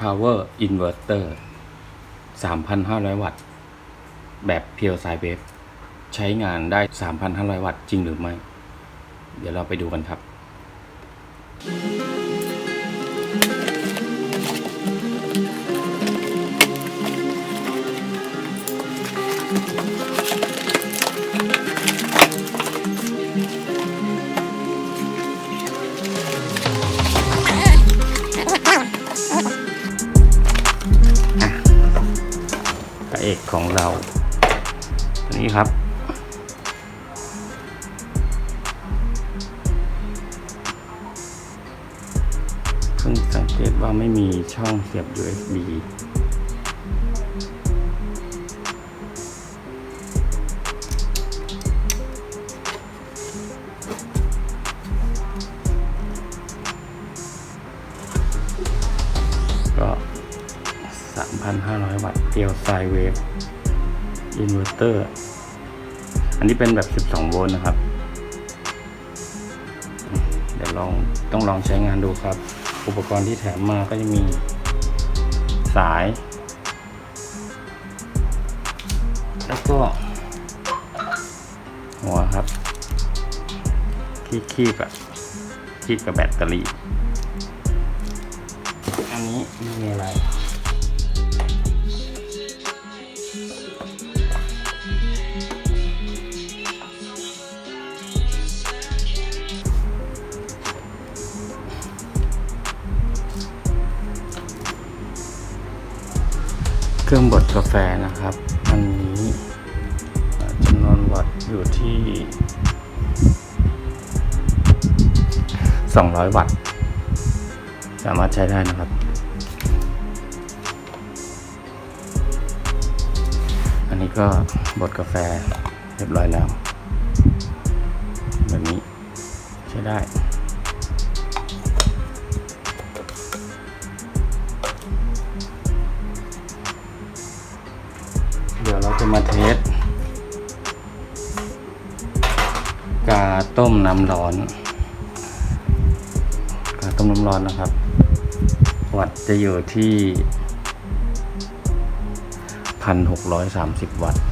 power inverter 3,500 วัตต์ แบบเพียวไซเวฟใช้งานได้ 3,500 วัตต์จริงหรือไม่ เดี๋ยวเราไปดูกันครับพ มีช่องเสียบ USB ก็ 3,500 วัตต์เดียวไซเวฟอินเวอร์เตอร์ อันนี้เป็นแบบ 12 โวลต์นะครับ เดี๋ยวลองต้องลองใช้งานดูครับ อุปกรณ์ที่แถมมาก็จะมีสาย แล้วก็ หัวครับ ที่คีบอะคีบกับแบตเตอรี่ อันนี้ไม่มีอะไร เครื่องบดกาแฟนะครับ อันนี้จำนวนวัตต์อยู่ที่ 200 วัตต์ สามารถใช้ได้นะครับ อันนี้ก็บดกาแฟเรียบร้อยแล้ว แบบนี้ใช้ได้ มาเทสกาต้มน้ำร้อนกาต้มน้ำร้อนนะครับ วัตจะอยู่ที่พันหกร้อยสามสิบวัตต์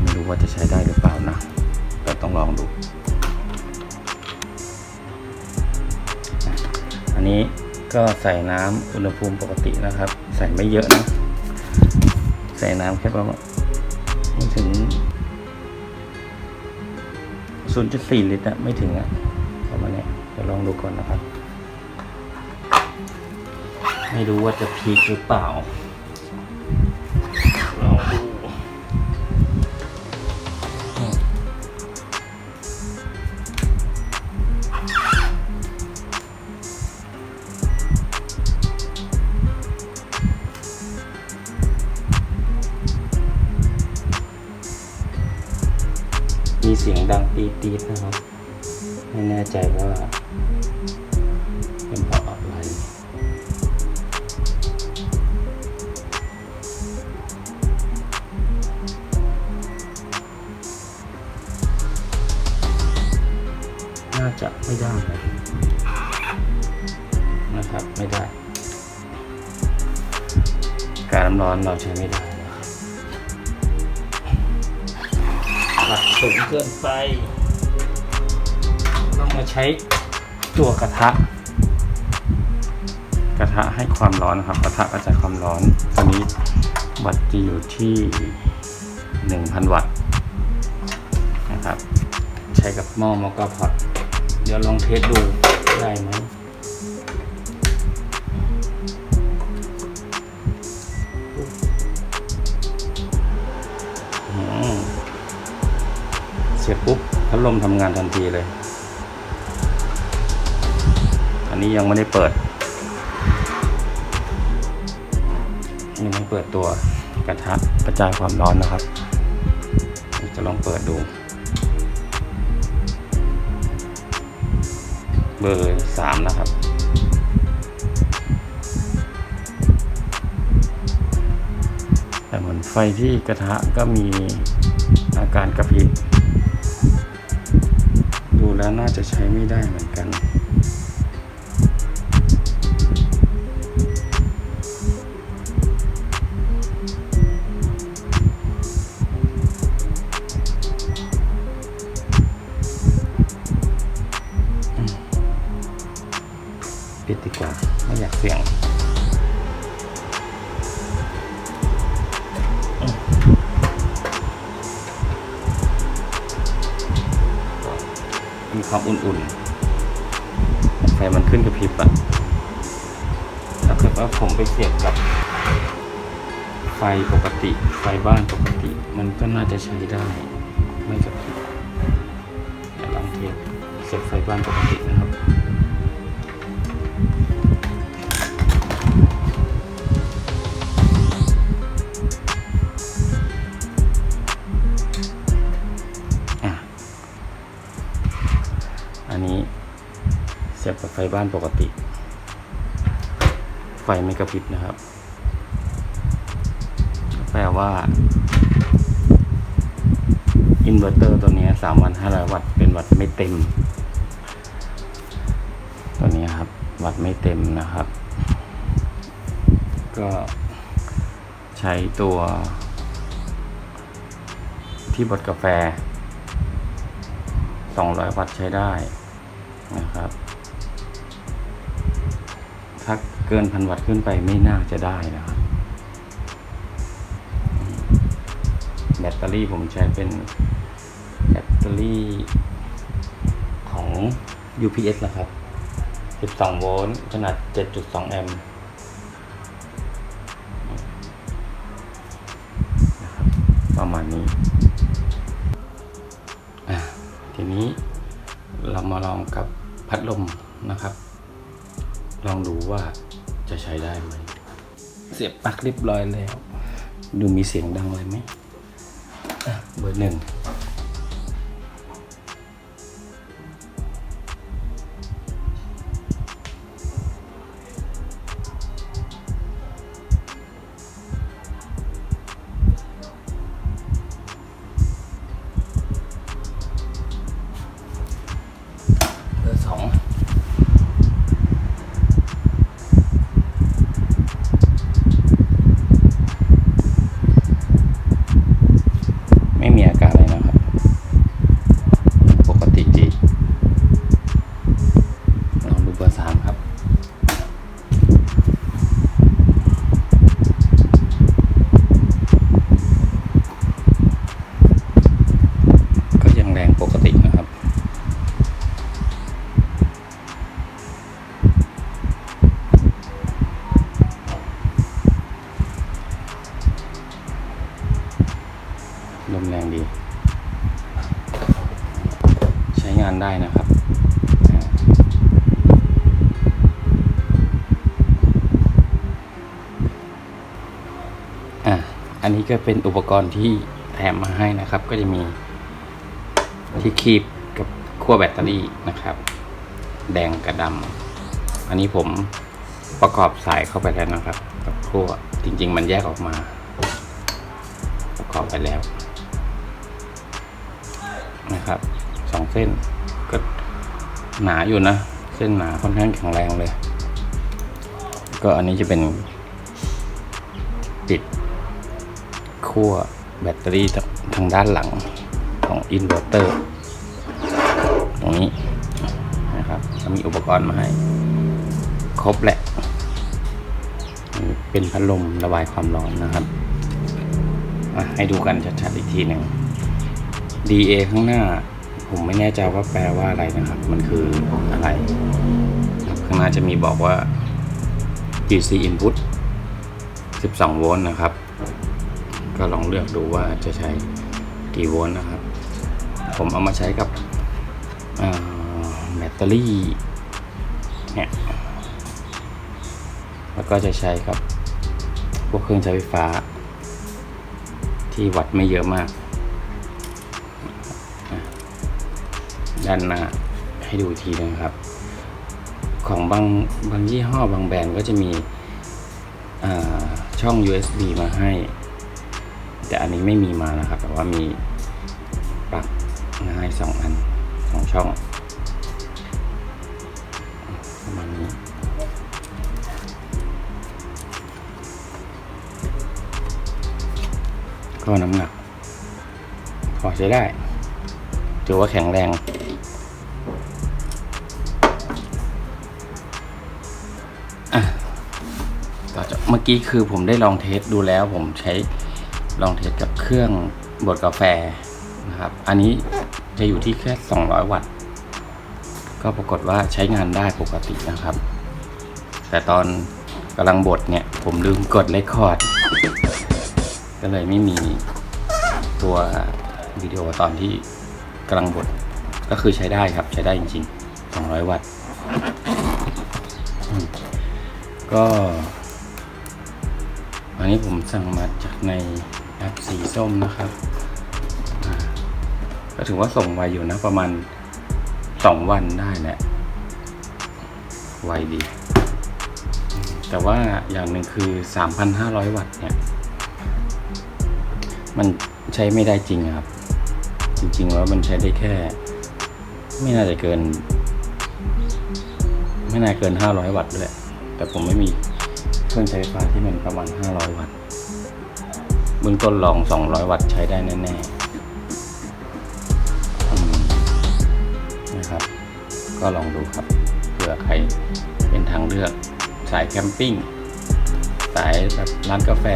ไม่รู้ว่าจะใช้ได้หรือเปล่านะแต่ต้องลองดู อันนี้ก็ใส่น้ำอุณหภูมิปกตินะครับ ใส่ไม่เยอะนะ ส่น้ำแค่ประมาณไม่ถึง 0.4 ลิตรอะไม่ถึงอะประมาณนี้เดี๋ยวลองดูก่อนนะครับ ไม่รู้ว่าจะพีคหรือเปล่า ตีดๆนะครับ ไม่แน่ใจว่าเป็นเพราะอะไรน่าจะไม่ได้นะครับ ไม่ได้ การน้ำร้อนเราใช้ไม่ได้นะครับวัดสูงเกินไป ต้องมาใช้ตัวกระทะ กระทะให้ความร้อนนะครับ กระทะกระจายความร้อนตอนนี้วัตต์จะอยู่ที่ 1,000 วัตต์นะครับ ใช้กับหม้อมอกาพอตเดี๋ยวลองเทสดูได้ไหมอืมเสียบปุ๊บพัดลมทำงานทันทีเลย นี้ยังไม่ได้เปิดยังไม่เปิดตัวกระทะกระจายความร้อนนะครับจะลองเปิดดู เบอร์สามนะครับแต่เหมือนไฟที่กระทะก็มีอาการกระพริบดูแล้วน่าจะใช้ไม่ได้เหมือนกัน ความอุ่นๆ ไฟมันขึ้นกระพริบอะถ้าเกิดว่าผมไปเสียบกับไฟปกติ ไฟบ้านปกติ มันก็น่าจะใช้ได้ ไม่กระพริบลองเทียบเสียบไฟบ้านปกตินะครับ บกับไฟบ้านปกติ ไฟไม่กระพริบนะครับ แปลว่า อินเวอร์เตอร์ตัวนี้สามวันห้าร้อยวัตต์เป็นวัตต์ไม่เต็ม ตัวนี้ครับ วัตต์ไม่เต็มนะครับ ก็ใช้ตัวที่บดกาแฟ 200 วัตต์ใช้ได้นะครับ ถ้าเกินพันวัตต์ขึ้นไปไม่น่าจะได้นะครับ แบตเตอรี่ผมใช้เป็นแบตเตอรี่ของ UPS นะครับ 12 โวลต์ขนาด 7.2 แอมป์นะครับประมาณนี้ ทีนี้เรามาลองกับพัดลมนะครับ ลองดูว่าจะใช้ได้ไหม เสียบปลั๊กเรียบร้อยแล้ว ดูมีเสียงดังเลยไหมอะเบอร์หนึ่ง นี้ก็เป็นอุปกรณ์ที่แถมมาให้นะครับ ก็จะมีที่คีบกับขั้วแบตเตอรี่นะครับ แดงกับดำอันนี้ผมประกอบสายเข้าไปแล้วนะครับ กับขั้วจริง ๆ มันแยกออกมา ประกอบไปแล้ว นะครับสองเส้นก็หนาอยู่นะ เส้นหนาค่อนข้างแข็งแรงเลย ก็อันนี้จะเป็นปิด ขั้วแบตเตอรี่ทางทางด้านหลังของอินเวอร์เตอร์ตรงนี้นะครับก็มีอุปกรณ์มาให้ ครบแหละ เป็นพัดลมระบายความร้อนนะครับ ให้ดูกันชัดๆอีกทีหนึ่ง DA ข้างหน้า ผมไม่แน่ใจว่าแปลว่าอะไรนะครับ มันคืออะไร ข้างหน้าจะมีบอกว่า DC input 12 โวลต์นะครับ ก็ลองเลือกดูว่าจะใช้กี่โวลต์นะครับ ผมเอามาใช้กับแบตเตอรี่เนี่ยแล้วก็จะใช้กับพวกเครื่องใช้ไฟฟ้า ที่วัดไม่เยอะมาก ด้านหน้าให้ดูอีกทีนึงครับ ของบางบางยี่ห้อบางแบรนด์ก็จะมีช่อง USB มาให้ แต่อันนี้ไม่มีมานะครับ แต่ว่ามีปลั๊กมาให้สองอันสองช่องประมาณนี้ก็น้ำหนักพอใช้ได้ถือว่าแข็งแรงต่อจากเมื่อกี้คือผมได้ลองเทสดูแล้วผมใช้ ลองเทสกับเครื่องบดกาแฟนะครับ อันนี้จะอยู่ที่แค่ 200 วัตต์ ก็ปรากฏว่าใช้งานได้ปกตินะครับ แต่ตอนกำลังบดเนี่ยผมลืมกดเลคคอร์ด ก็เลยไม่มีตัววิดีโอตอนที่กำลังบด ก็คือใช้ได้ครับใช้ได้จริงๆ 200 วัตต์ ก็ อันนี้ผมสั่งมาจากใน แอปสีส้มนะครับ ก็ถือว่าส่งไวอยู่นะประมาณสองวันได้แหละไวดี แต่ว่าอย่างหนึ่งคือ 3,500 วัตต์เนี่ย มันใช้ไม่ได้จริงครับ จริงๆแล้วมันใช้ได้แค่ ไม่น่าจะเกิน ไม่น่าเกิน 500 วัตต์ด้วย แต่ผมไม่มีเครื่องใช้ไฟฟ้าที่มันประมาณ 500 วัตต์ เบื้องต้นลอง 200 วัตต์ใช้ได้แน่ๆนะครับ ก็ลองดูครับเผื่อใครเป็นทางเลือกสายแคมปิ้ง สายแบบร้านกาแฟ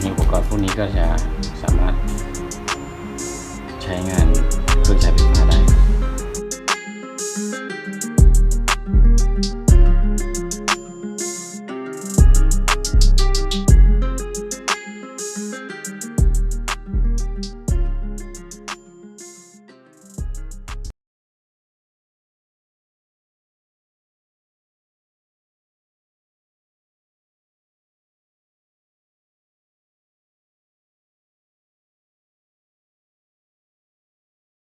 มีอุปกรณ์พวกนี้ก็จะสามารถใช้งานเครื่องใช้ไฟฟ้าได้